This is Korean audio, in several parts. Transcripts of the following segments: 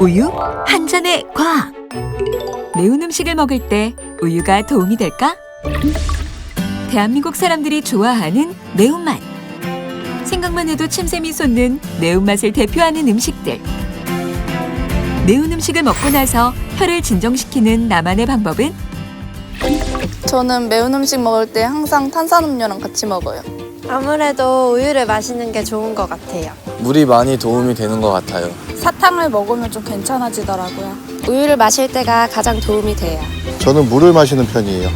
우유 한 잔의 과학. 매운 음식을 먹을 때 우유가 도움이 될까? 대한민국 사람들이 좋아하는 매운맛. 생각만 해도 침샘이 솟는 매운맛을 대표하는 음식들. 매운 음식을 먹고 나서 혀를 진정시키는 나만의 방법은 저는 매운 음식 먹을 때 항상 탄산음료랑 같이 먹어요. 아무래도 우유를 마시는 게 좋은 것 같아요. 물이 많이 도움이 되는 것 같아요. 사탕을 먹으면 좀 괜찮아지더라고요. 우유를 마실 때가 가장 도움이 돼요. 저는 물을 마시는 편이에요.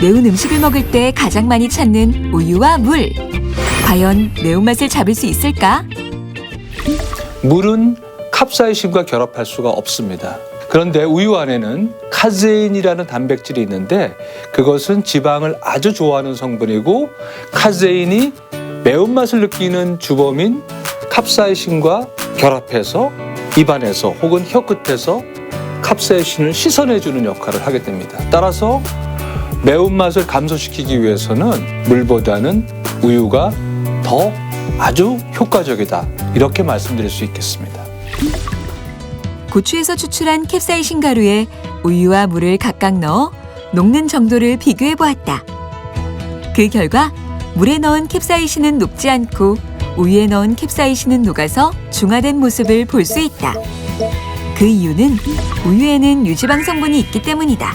매운 음식을 먹을 때 가장 많이 찾는 우유와 물. 과연 매운맛을 잡을 수 있을까? 물은 캡사이신과 결합할 수가 없습니다. 그런데 우유 안에는 카제인이라는 단백질이 있는데 그것은 지방을 아주 좋아하는 성분이고 카제인이 매운맛을 느끼는 주범인 캡사이신과 결합해서 입안에서 혹은 혀 끝에서 캡사이신을 씻어내주는 역할을 하게 됩니다. 따라서 매운맛을 감소시키기 위해서는 물보다는 우유가 더 아주 효과적이다. 이렇게 말씀드릴 수 있겠습니다. 고추에서 추출한 캡사이신 가루에 우유와 물을 각각 넣어 녹는 정도를 비교해 보았다. 그 결과 물에 넣은 캡사이신은 녹지 않고 우유에 넣은 캡사이신은 녹아서 중화된 모습을 볼 수 있다. 그 이유는 우유에는 유지방 성분이 있기 때문이다.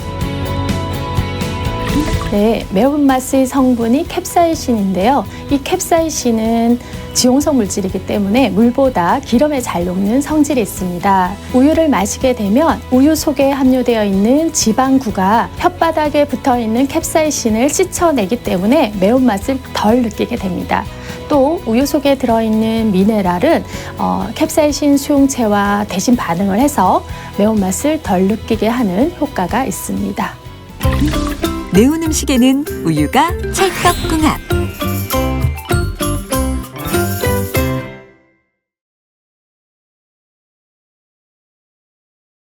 네, 매운맛의 성분이 캡사이신인데요. 이 캡사이신은 지용성 물질이기 때문에 물보다 기름에 잘 녹는 성질이 있습니다. 우유를 마시게 되면 우유 속에 함유되어 있는 지방구가 혓바닥에 붙어 있는 캡사이신을 씻어내기 때문에 매운맛을 덜 느끼게 됩니다. 또 우유 속에 들어있는 미네랄은 어, 캡사이신 수용체와 대신 반응을 해서 매운맛을 덜 느끼게 하는 효과가 있습니다. 매운 음식에는 우유가 찰떡궁합.